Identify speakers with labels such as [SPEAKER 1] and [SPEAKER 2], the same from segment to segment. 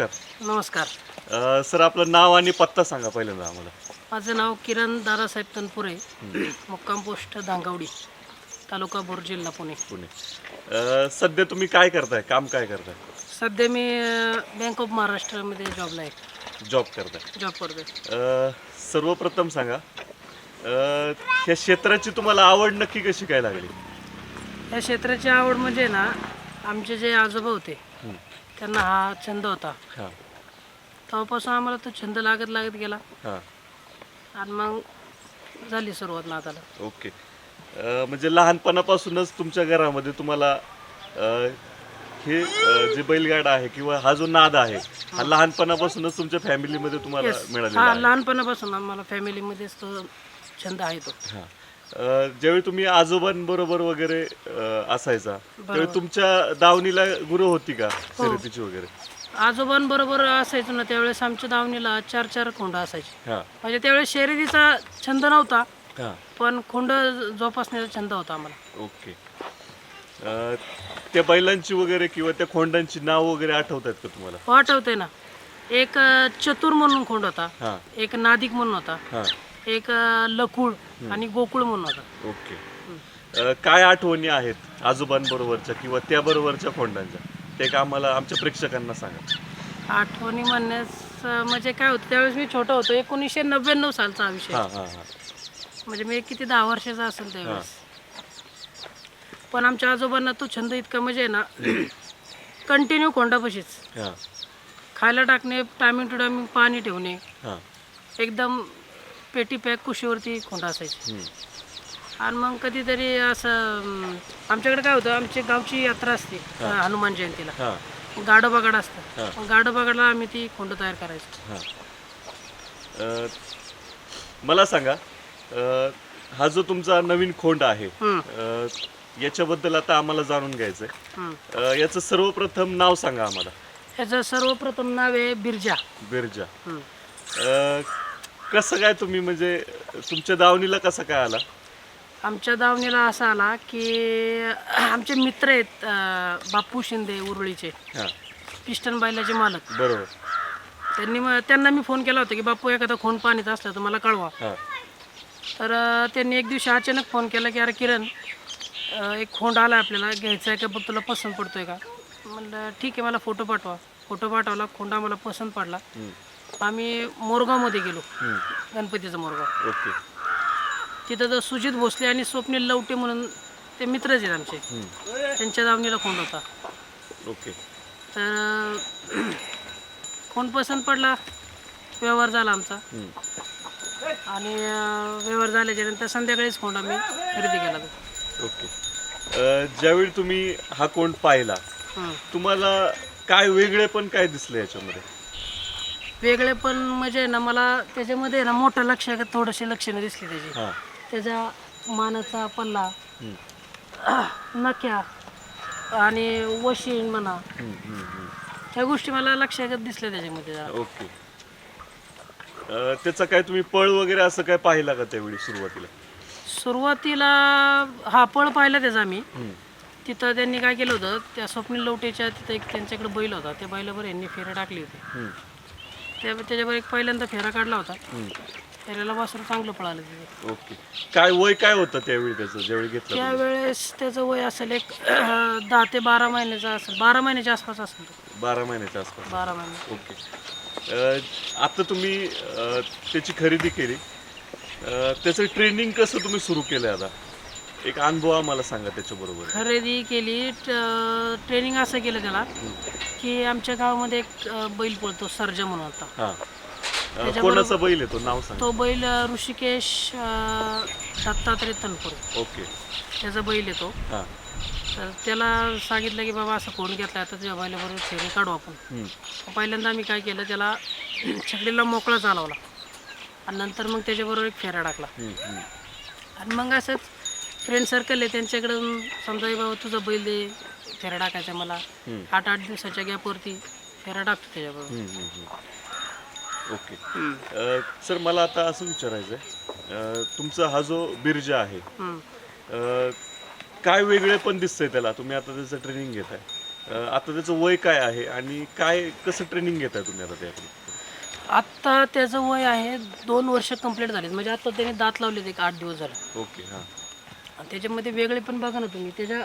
[SPEAKER 1] नमस्कार.
[SPEAKER 2] नमस्कार.
[SPEAKER 1] अ, सर आपलं नाव आणि पत्ता सांगा पहिल्यांदा आम्हाला.
[SPEAKER 2] माझं नाव किरण दादासाहेब तनपुरे मुक्काम पोस्ट दांगवडी तालुका बोर जिल्हा पुणे.
[SPEAKER 1] पुणे. अ, सध्या तुम्ही काय करताय? काम काय करताय?
[SPEAKER 2] सध्या मी बँक ऑफ महाराष्ट्रामध्ये जॉबला आहे.
[SPEAKER 1] जॉब करताय.
[SPEAKER 2] जॉब करतोय.
[SPEAKER 1] अ, सर्वप्रथम सांगा अ, ह्या क्षेत्राची तुम्हाला आवड नक्की कशी काय लागली?
[SPEAKER 2] या क्षेत्राची आवड म्हणजे ना आमचे जे आजोबा होते
[SPEAKER 1] हं.
[SPEAKER 2] त्यांना हा छंद होता.
[SPEAKER 1] हां.
[SPEAKER 2] तेव्हापासून आम्हाला तो छंद लागत लागत गेला.
[SPEAKER 1] हां.
[SPEAKER 2] आणि मग झाली सुरुवात नाताला
[SPEAKER 1] ओके. अ, म्हणजे लहानपणापासूनच तुमच्या घरामध्ये तुम्हाला अ, हे अ, जे बैलगाडा आहे किंवा हा जो नाद आहे हा लहानपणापासूनच तुमच्या फॅमिलीमध्ये तुम्हाला. मिळालेला
[SPEAKER 2] हा
[SPEAKER 1] आहे?
[SPEAKER 2] लहानपणापासून आम्हाला फॅमिलीमध्येच तो छंद आहे तो.
[SPEAKER 1] हा. ज्यावेळी तुम्ही आजोबांबरोबर वगैरे अ, असायचा त्यावेळी तुमच्या दावणीला गुरु होती का शर्यतीची वगैरे?
[SPEAKER 2] आजोबांबरोबर असायचो ना त्यावेळेस आमच्या दावणीला चार चार खोंड असायचे.
[SPEAKER 1] हा.
[SPEAKER 2] म्हणजे त्यावेळेस शर्यतीचा छंद नव्हता
[SPEAKER 1] हा.
[SPEAKER 2] पण खोंड जोपासण्याचा छंद होता आम्हाला.
[SPEAKER 1] ओके. अ, त्या बैलांची वगैरे किंवा त्या खोंडांची नाव वगैरे आठवत आहेत का तुम्हाला?
[SPEAKER 2] हो, आठवते ना. एक अ, चतुर म्हणून खोंड होता.
[SPEAKER 1] हा.
[SPEAKER 2] एक नादिक म्हणून होता.
[SPEAKER 1] हा.
[SPEAKER 2] एक लकुळ आणि गोकुळ म्हणून होता
[SPEAKER 1] ओके. अ, काय आठवणी आहेत आजोबांबरोबरच्या किंवा त्या बरोबरच्या खोंडांच्या ते एक आम्हाला आमच्या प्रेक्षकांना सांगा.
[SPEAKER 2] आठवणी म्हणण्यास म्हणजे काय होतं त्यावेळेस मी छोटा होतो. एकोणीसशे नव्याण्णव सालचा हा विषय
[SPEAKER 1] हा हा हा.
[SPEAKER 2] म्हणजे मी किती दहा वर्षाचा असेल त्यावेळेस. पण आमच्या आजोबांना तो छंद इतका म्हणजे आहे ना कंटिन्यू खोंडापाशीच
[SPEAKER 1] हा.
[SPEAKER 2] खायला टाकणे टायमिंग टू टायमिंग पाणी ठेवणे.
[SPEAKER 1] हा.
[SPEAKER 2] एकदम पेटी पॅक कुशीवरती खोंड असायची. आणि मग कधीतरी असं अं, आमच्याकडे काय होतं आमची गावची यात्रा असते हनुमान जयंतीला.
[SPEAKER 1] हा.
[SPEAKER 2] गाडोबागड असतं. मग आम्ही ती खोंड तयार करायचो.
[SPEAKER 1] हा. अ, मला सांगा अ, हा जो तुमचा नवीन खोंड आहे अ, याच्याबद्दल आता आम्हाला जाणून घ्यायचंय.
[SPEAKER 2] हम्म.
[SPEAKER 1] अ, याचं सर्वप्रथम नाव सांगा आम्हाला.
[SPEAKER 2] ह्याचं सर्वप्रथम नाव आहे बिरजा.
[SPEAKER 1] बिरजा.
[SPEAKER 2] हम्म.
[SPEAKER 1] अ, कसं काय तुम्ही म्हणजे तुमच्या दावणीला कसं काय आला?
[SPEAKER 2] आमच्या दावणीला असा आला की आमचे मित्र आहेत अं, बापू शिंदे उरुळीचे.
[SPEAKER 1] हा.
[SPEAKER 2] पिस्टन बैलाचे मालक.
[SPEAKER 1] बरोबर.
[SPEAKER 2] त्यांनी त्यांना मी फोन केला होता की बापू एखादा खोंड पाणीत असला तर मला कळवा.
[SPEAKER 1] हा.
[SPEAKER 2] तर अं, त्यांनी एक दिवशी अचानक फोन केला की अरे किरण अं, एक खोंड आला आपल्याला घ्यायचा आहे का बघ तुला पसंत पडतोय का? म्हणलं ठीक आहे मला फोटो पाठवा. फोटो पाठवला खोंड आम्हाला पसंत पडला.
[SPEAKER 1] हम्म.
[SPEAKER 2] आम्ही मोरगावमध्ये गेलो. गणपतीचं मोरगाव.
[SPEAKER 1] ओके.
[SPEAKER 2] तिथं तर सुजित भोसले आणि स्वप्नील लवटे म्हणून ते मित्रच आहेत आमचे. त्यांच्या दावणीला खोंड होता.
[SPEAKER 1] ओके.
[SPEAKER 2] तर खोंड पसंत पडला. व्यवहार झाला आमचा. आणि अं, व्यवहार झाल्याच्यानंतर संध्याकाळीच खोंड आम्ही खरेदी केला. तो
[SPEAKER 1] ओके. अ, ज्यावेळी तुम्ही हा कोण पाहिला. तुम्हाला काय वेगळे पण काय दिसलं याच्यामध्ये?
[SPEAKER 2] वेगळे पण म्हणजे ना मला त्याच्यामध्ये ना मोठं लक्ष थोडेसे लक्षणं दिसली त्याची.
[SPEAKER 1] हा.
[SPEAKER 2] त्याच्या मानाचा पल्ला
[SPEAKER 1] हम्म.
[SPEAKER 2] नख्या आणि वशीण म्हणा.
[SPEAKER 1] हम्म, हम्म, हम्म.
[SPEAKER 2] ह्या गोष्टी मला लक्षात दिसल्या त्याच्यामध्ये जरा.
[SPEAKER 1] ओके. अ, त्याचा काय तुम्ही पळ वगैरे असं काय पाहिला का त्यावेळी सुरुवातीला?
[SPEAKER 2] सुरुवातीला हा पळ पाहिला त्याचा आम्ही.
[SPEAKER 1] हम्म.
[SPEAKER 2] तिथं त्यांनी काय केलं होतं त्या स्वप्नील लवटेच्या तिथं एक त्यांच्याकडे बैल होता. त्या बैलावर यांनी फेऱ्या टाकली होती.
[SPEAKER 1] हम्म.
[SPEAKER 2] त्या त्याच्यावर एक पहिल्यांदा फेरा काढला होता. फेऱ्याला वासरू चांगलं पळालं तिथे.
[SPEAKER 1] ओके. काय वय काय होतं त्यावेळी त्याचं? ज्यावेळी घेतलं?
[SPEAKER 2] त्यावेळेस त्याचं वय असेल एक अं, दहा ते बारा महिन्याचा असेल. बारा महिन्याच्या आसपास असेल तो.
[SPEAKER 1] बारा महिन्याच्या आसपास.
[SPEAKER 2] बारा महिने.
[SPEAKER 1] ओके. अ, आता तुम्ही अ, त्याची खरेदी केली. अ, त्याचं ट्रेनिंग कसं तुम्ही सुरू केलं आता? एक अनुभव आम्हाला सांगा त्याच्याबरोबर.
[SPEAKER 2] खरेदी केली ट्रेनिंग असं केलं त्याला की आमच्या गावामध्ये एक बैल पळतो सर्जा म्हणून
[SPEAKER 1] हां. अ, कोणाचा बैल आहे तो? नाव सांग.
[SPEAKER 2] तो बैल ऋषिकेश अं, दत्तात्रय तनपुरे.
[SPEAKER 1] ओके.
[SPEAKER 2] त्याचा बैल येतो
[SPEAKER 1] हां.
[SPEAKER 2] तर त्याला सांगितलं की बाबा असं कोण घेतला आता तुझ्या बैलाबरोबर फेरी काढू आपण.
[SPEAKER 1] हम्म.
[SPEAKER 2] पहिल्यांदा आम्ही काय केलं त्याला छकडीला मोकळा चालवला. आणि नंतर मग त्याच्याबरोबर एक फेरा टाकला.
[SPEAKER 1] हम्म, हम्म.
[SPEAKER 2] आणि मग असंच फ्रेंड सर्कल आहे त्यांच्याकडून समजा "ए बाबा तुझा बैल दे फेरा टाकायचा मला. आठ आठ दिवसाच्या गॅपवरती फेरा टाकतो त्याच्याबरोबर.
[SPEAKER 1] ओके. अ, सर मला आता असं विचारायचं आहे तुमचा हा जो बिर्जा आहे
[SPEAKER 2] हम्म.
[SPEAKER 1] अ, काय वेगळे पण दिसतंय त्याला. तुम्ही आता त्याचं ट्रेनिंग घेताय. अं, आता त्याचं वय काय आहे आणि काय कसं ट्रेनिंग घेताय तुम्ही आता त्याकडे
[SPEAKER 2] आत्ता त्याचं वय आहे दोन वर्ष कंप्लीट झालेत. म्हणजे आता त्याने दात लावलेत एक आठ दिवस झाले.
[SPEAKER 1] ओके हां.
[SPEAKER 2] आणि त्याच्यामध्ये वेगळे पण बघा ना तुम्ही त्याच्या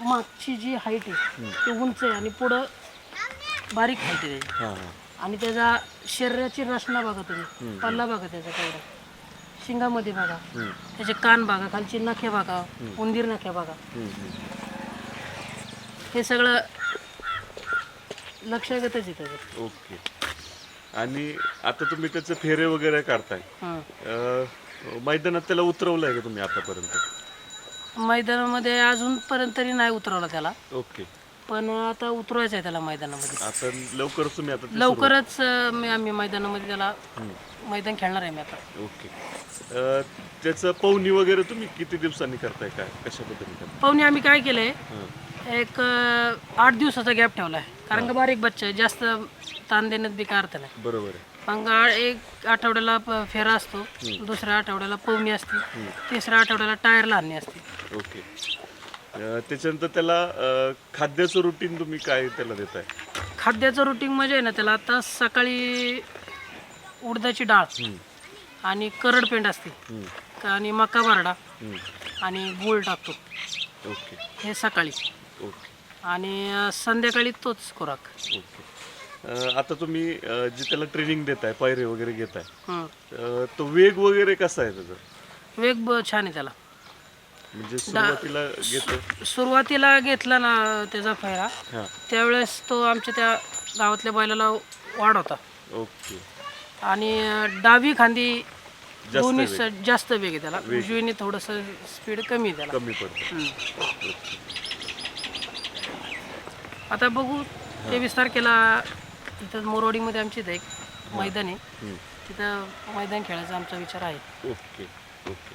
[SPEAKER 2] मागची जी हाईट आहे ती उंच आहे आणि पुढं बारीक हाईट आहे त्याची.
[SPEAKER 1] हां हां.
[SPEAKER 2] आणि त्याच्या शरीराची रचना बघा तुम्ही पल्ला बघा त्याचा तेवढा. शिंगामध्ये बघा त्याचे कान बघा खालची नखे बघा उंदीर नखे बघा.
[SPEAKER 1] हम्म, हम्म.
[SPEAKER 2] हे सगळं लक्षागतच आहे त्याचं.
[SPEAKER 1] ओके. आणि आता तुम्ही त्याचे फेरे वगैरे काढताय.
[SPEAKER 2] हं.
[SPEAKER 1] अं, मैदानात त्याला उतरवलंय का तुम्ही आतापर्यंत?
[SPEAKER 2] मैदानामध्ये अजूनपर्यंत तरी नाही उतरवला त्याला.
[SPEAKER 1] ओके.
[SPEAKER 2] पण आता उतरवायचं आहे त्याला मैदानामध्ये.
[SPEAKER 1] आता लवकरच तुम्ही आता ते
[SPEAKER 2] लवकरच अं, मी आम्ही मैदानामध्ये त्याला. मैदान खेळणार आहे मी आता.
[SPEAKER 1] ओके. अं, त्याचं पवनी वगैरे तुम्ही किती दिवसांनी करताय काय? कशा पद्धतीने करताय?
[SPEAKER 2] पाहुणे आम्ही काय केलंय
[SPEAKER 1] हां.
[SPEAKER 2] एक अं, आठ दिवसाचा गॅप ठेवला आहे कारण का बारीक बच्चा आहे जास्त ताण देण्यात बी काय अर्थ नाही.
[SPEAKER 1] बरोबर आहे.
[SPEAKER 2] आ- एक आठवड्याला प- फेरा असतो दुसऱ्या आठवड्याला पवनी असते तिसऱ्या आठवड्याला टायर लहानणी असते.
[SPEAKER 1] ओके. अं, त्याच्यानंतर त्याला अं, खाद्याचं रुटीन तुम्ही काय त्याला देताय?
[SPEAKER 2] खाद्याचं रुटीन म्हणजे आहे ना त्याला आता सकाळी उडदाची डाळ आणि करड पेंड असते. आणि मका बारडा. आणि गूळ टाकतो.
[SPEAKER 1] ओके.
[SPEAKER 2] हे सकाळी.
[SPEAKER 1] ओके.
[SPEAKER 2] आणि अं, संध्याकाळी तोच खुराक.
[SPEAKER 1] ओके. अं, आता तुम्ही अं, जे त्याला ट्रेनिंग देताय पायरे वगैरे घेताय
[SPEAKER 2] हं.
[SPEAKER 1] अं, तो वेग वगैरे कसा आहे त्याचा?
[SPEAKER 2] वेग ब- छान आहे त्याला.
[SPEAKER 1] म्हणजे सुरुवातीला घेतो
[SPEAKER 2] सुरुवातीला घेतला ना त्याचा फेरा
[SPEAKER 1] हां.
[SPEAKER 2] त्यावेळेस तो आमच्या त्या गावातल्या बैलाला वाढ होता
[SPEAKER 1] ओके.
[SPEAKER 2] आणि अं, डावी खांदी दोन्ही. स- जास्त वेग आहे त्याला. उजवीने थोडंसं स्पीड कमी आहे त्याला.
[SPEAKER 1] कमी पडतं.
[SPEAKER 2] आता बघू तेवीस तारखेला इथं मोरवाडीमध्ये आमची इथं एक मैदान आहे. तिथं मैदान खेळायचा आमचा विचार आहे.
[SPEAKER 1] Okay okay.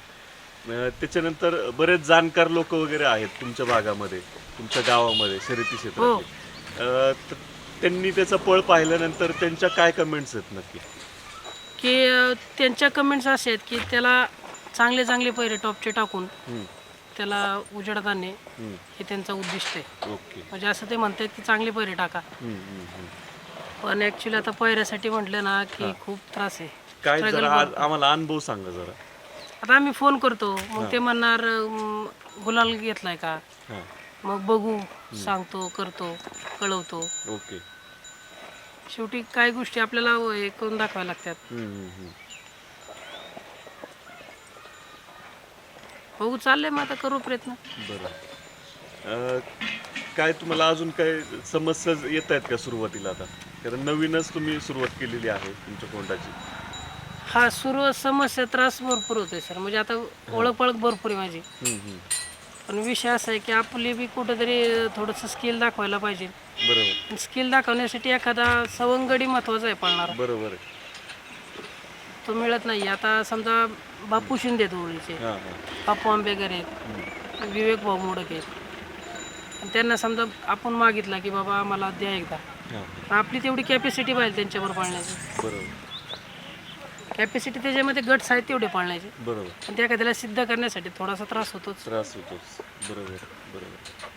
[SPEAKER 1] अं, त्याच्यानंतर बरेच जाणकार लोक वगैरे आहेत तुमच्या भागामध्ये तुमच्या गावामध्ये शर्यती क्षेत्रात. अं, त- त्यांनी त्याचा पळ पाहिल्यानंतर त्यांच्या काय कमेंट्स आहेत नक्की?
[SPEAKER 2] की अं, त्यांच्या कमेंट्स असे आहेत की त्याला चांगले चांगले पैरे टॉपचे टाकून
[SPEAKER 1] हम्म,
[SPEAKER 2] त्याला उजेडात आणणे
[SPEAKER 1] हम्म,
[SPEAKER 2] हे त्यांचं उद्दिष्ट आहे.
[SPEAKER 1] ओके.
[SPEAKER 2] म्हणजे असं ते म्हणतात की चांगले पैरे टाका.
[SPEAKER 1] हम्म, हम्म, हम्म.
[SPEAKER 2] पण ॲक्च्युली आता पैऱ्यासाठी म्हटलं ना की खूप त्रास आहे.
[SPEAKER 1] काय जरा आज आम्हाला अनुभव सांगा जरा.
[SPEAKER 2] आता आम्ही फोन करतो. मग ते म्हणणार अं, गुलाल घेतलाय का?
[SPEAKER 1] हां.
[SPEAKER 2] मग बघू सांगतो करतो कळवतो.
[SPEAKER 1] ओके.
[SPEAKER 2] शेवटी काही गोष्टी आपल्याला हे करून दाखवायला लागतात.
[SPEAKER 1] हम्म, हम्म, हम्म.
[SPEAKER 2] बघू चाललंय मग आता करू प्रयत्न.
[SPEAKER 1] बरं. अं, काय तुम्हाला अजून काय समस्या येत आहेत का सुरुवातीला आता? कारण नवीनच तुम्ही सुरुवात केलेली आहे तुमच्या कोंडाची
[SPEAKER 2] हा सुरू समस्या त्रास भरपूर होतोय सर. म्हणजे आता ओळख पळख भरपूर आहे माझी.
[SPEAKER 1] हम्म, हम्म.
[SPEAKER 2] पण विषय असा आहे की आपली बी कुठंतरी थोडंसं स्किल दाखवायला पाहिजे.
[SPEAKER 1] बरोबर.
[SPEAKER 2] स्किल दाखवण्यासाठी एखादा सवंगडी महत्त्वाचा आहे पळणार.
[SPEAKER 1] बरोबर आहे.
[SPEAKER 2] तो मिळत नाही. आता समजा बापू शिंदे
[SPEAKER 1] हां हां.
[SPEAKER 2] बापू आंबेकर आहेत. विवेक भाऊ मोडक आहेत. आणि त्यांना समजा आपण मागितला की बाबा आम्हाला द्या एकदा. आपली तेवढी कॅपॅसिटी पाहिजे त्यांच्यावर पाळण्याची.
[SPEAKER 1] बरोबर.
[SPEAKER 2] कॅपॅसिटी त्याच्यामध्ये गट्स आहेत तेवढे पाळण्याचे.
[SPEAKER 1] बरोबर.
[SPEAKER 2] पण त्या एखाद्याला सिद्ध करण्यासाठी थोडासा त्रास होतोच.
[SPEAKER 1] त्रास होतोच. बरोबर बरोबर.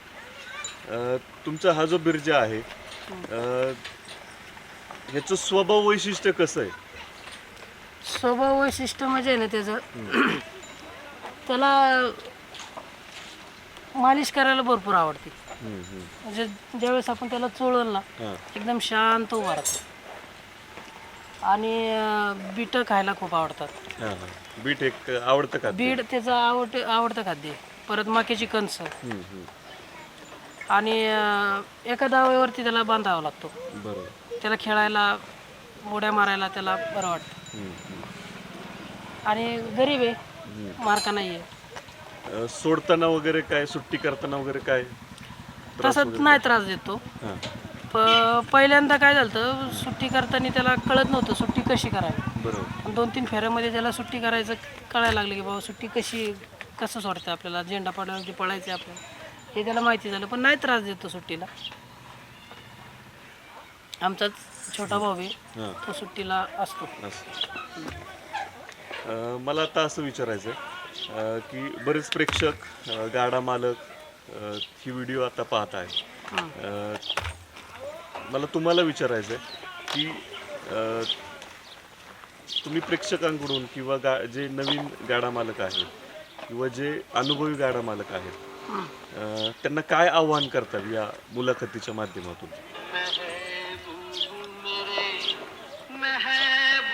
[SPEAKER 1] अं, तुमचा हा जो बिर्जा आहे अं, ह्याचं स्वभाव वैशिष्ट्य कसं आहे?
[SPEAKER 2] स्वभाव वैशिष्ट्य म्हणजे आहे ना त्याचं त्याला मालिश करायला भरपूर आवडते. म्हणजे ज्यावेळेस आपण त्याला चोळल ना एकदम शांत उभा राहतो. आणि बीटं खायला खूप आवडतात.
[SPEAKER 1] बीट एक आवडतं का
[SPEAKER 2] बीड त्याचं आवड आवडतं खाद्य. परत मक्याची कणसं. आणि एका दाव्यावरती त्याला बांधावा लागतो.
[SPEAKER 1] बरोबर.
[SPEAKER 2] त्याला खेळायला उड्या मारायला त्याला बरं वाटतं. आणि गरीब आहे मार्का नाही आहे
[SPEAKER 1] सोडताना वगैरे काय सुट्टी करताना वगैरे काय?
[SPEAKER 2] तसं नाही त्रास देतो. प पहिल्यांदा काय झालं सुट्टी करताना त्याला कळत नव्हतं सुट्टी कशी करावी.
[SPEAKER 1] बरोबर.
[SPEAKER 2] दोन तीन फेऱ्यामध्ये त्याला सुट्टी करायचं कळायला लागलं की बाबा सुट्टी कशी कसं सोडते आपल्याला झेंडा पाडण्यावरती पळायचे आपल्याला. हे त्याला माहिती झालं पण नाही त्रास देतो सुट्टीला. आमचाच छोटा भाऊ आहे
[SPEAKER 1] हां.
[SPEAKER 2] तो सुट्टीला असतो.
[SPEAKER 1] असं अं, मला आता असं विचारायचं आहे, अं, की बरेच प्रेक्षक अं, गाडा मालक ही व्हिडिओ आता पाहत आहे. मला तुम्हाला विचारायचं आहे की तुम्ही प्रेक्षकांकडून किंवा गा जे नवीन गाडा मालक आहेत किंवा जे अनुभवी गाडा मालक आहेत त्यांना काय आव्हान करतात या मुलाखतीच्या माध्यमातून?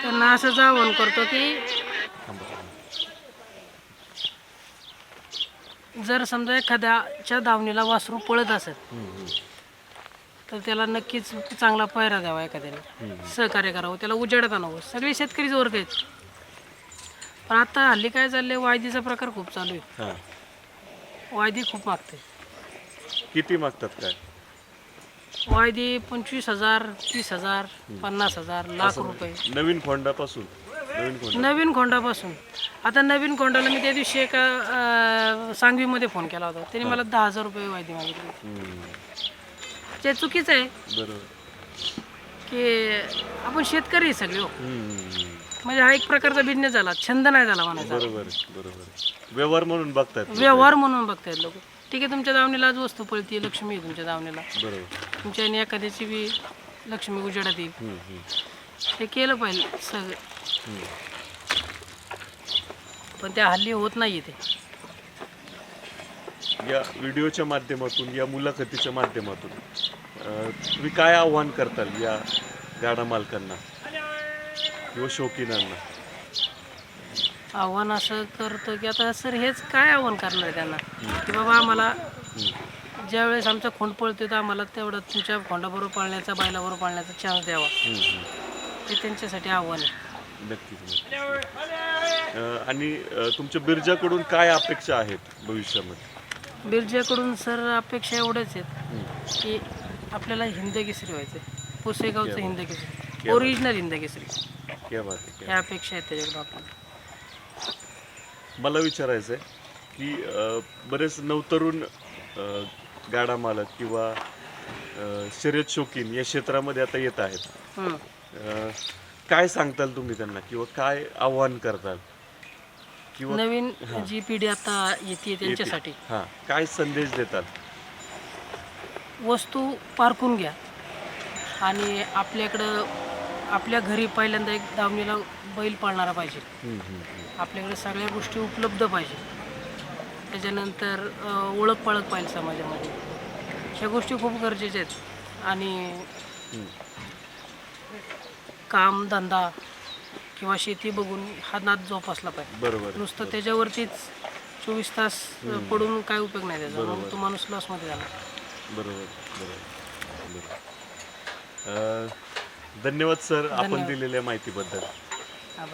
[SPEAKER 2] त्यांना असंच आवाहन करतो की जर समजा एखाद्याच्या दावणीला वासरू पळत असेल तर त्याला नक्कीच चांगला पायरा द्यावा एखाद्याने सहकार्य करावं त्याला उजेडात आणावं. सगळे शेतकरीच वर्ग आहेत. पण आता हल्ली काय चाललंय वायदीचा प्रकार खूप चालू आहे.
[SPEAKER 1] हां.
[SPEAKER 2] वायदी खूप मागते.
[SPEAKER 1] किती मागतात काय?
[SPEAKER 2] वायदी पंचवीस हजार तीस हजार पन्नास हजार लाख रुपये.
[SPEAKER 1] नवीन खोंडापासून नवीन खोंड.
[SPEAKER 2] नवीन खोंडापासून. आता नवीन खोंडाला मी त्या दिवशी एका अं, सांगवीमध्ये फोन केला होता. त्यांनी मला दहा हजार रुपये वायदी मागितली. ते चुकीचं आहे.
[SPEAKER 1] बरोबर.
[SPEAKER 2] की आपण शेतकरी आहे सगळे हो. म्हणजे हा एक प्रकारचा बिझनेस झाला. छंद नाही झाला म्हणायचा.
[SPEAKER 1] बरोबर बरोबर व्यवहार म्हणून बघतात
[SPEAKER 2] व्यवहार म्हणून बघतायत लोक. ठीक आहे तुमच्या दावणीला आज वस्तू पळती लक्ष्मी आहे तुमच्या दावणीला.
[SPEAKER 1] बरोबर.
[SPEAKER 2] तुमच्या आणि एखाद्याची बी लक्ष्मी उजेडात येईल.
[SPEAKER 1] हम्म, हम्म,
[SPEAKER 2] ते केलं पाहिजे सगळं.
[SPEAKER 1] हम्म.
[SPEAKER 2] पण त्या हल्ली होत नाही ते.
[SPEAKER 1] या व्हिडिओच्या माध्यमातून या मुलाखतीच्या माध्यमातून अं, तुम्ही काय आव्हान करताल या गाडा मालकांना किंवा शौकीनांना?
[SPEAKER 2] आव्हान असं करतो की आता सर हेच काय आव्हान करणार आहे त्यांना? की बाबा आम्हाला ज्यावेळेस आमचा खोंड पळतो तर आम्हाला तेवढं तुमच्या खोंडाबरोबर पाळण्याचा बैलाबरोबर पाळण्याचा चान्स द्यावा.
[SPEAKER 1] हम्म, हम्म.
[SPEAKER 2] ते त्यांच्यासाठी आव्हान आहे.
[SPEAKER 1] नक्कीच नक्कीच. आणि तुमच्या बिर्जाकडून काय अपेक्षा आहेत भविष्यामध्ये?
[SPEAKER 2] बिरजाकडून सर अपेक्षा एवढ्याच आहेत. की आपल्याला हिंद केसरी व्हायचं आहे पुसेगावचं हिंद केसरी
[SPEAKER 1] क्या
[SPEAKER 2] ओरिजिनल हिंद केसरी
[SPEAKER 1] क्या बात आहे क्या
[SPEAKER 2] ह्या अपेक्षा आहेत त्याच्याकडून आपल्याला.
[SPEAKER 1] मला विचारायचं आहे की बरेच नवतरुण गाडा मालक किंवा शर्यत शौकीन या क्षेत्रामध्ये आता येत आहेत. काय सांगताल तुम्ही त्यांना? किंवा काय आव्हान करताल? किंवा
[SPEAKER 2] नवीन जी पिढी आता येते त्यांच्यासाठी.
[SPEAKER 1] हां. काय संदेश देताल
[SPEAKER 2] वस्तू पारखून घ्या. आणि आपल्याकडं आपल्या घरी पहिल्यांदा एक दावणीला बैल पाळणारा पाहिजे.
[SPEAKER 1] हम्म, हम्म, हम्म.
[SPEAKER 2] आपल्याकडे सगळ्या गोष्टी उपलब्ध पाहिजे. त्याच्यानंतर अं, ओळख पाळख पाहिजे समाजामध्ये. ह्या गोष्टी खूप गरजेच्या आहेत. आणि
[SPEAKER 1] हम्म.
[SPEAKER 2] काम धंदा किंवा शेती बघून हा नाद जोपासला पाहिजे.
[SPEAKER 1] बरोबर
[SPEAKER 2] नुसतं त्याच्यावरतीच चोवीस तास पडून काय उपयोग नाही त्याचा. मग तो माणूस लॉसमध्ये झाला.
[SPEAKER 1] बरोबर बरोबर अ, धन्यवाद सर आपण. दिलेल्या माहितीबद्दल.
[SPEAKER 2] हा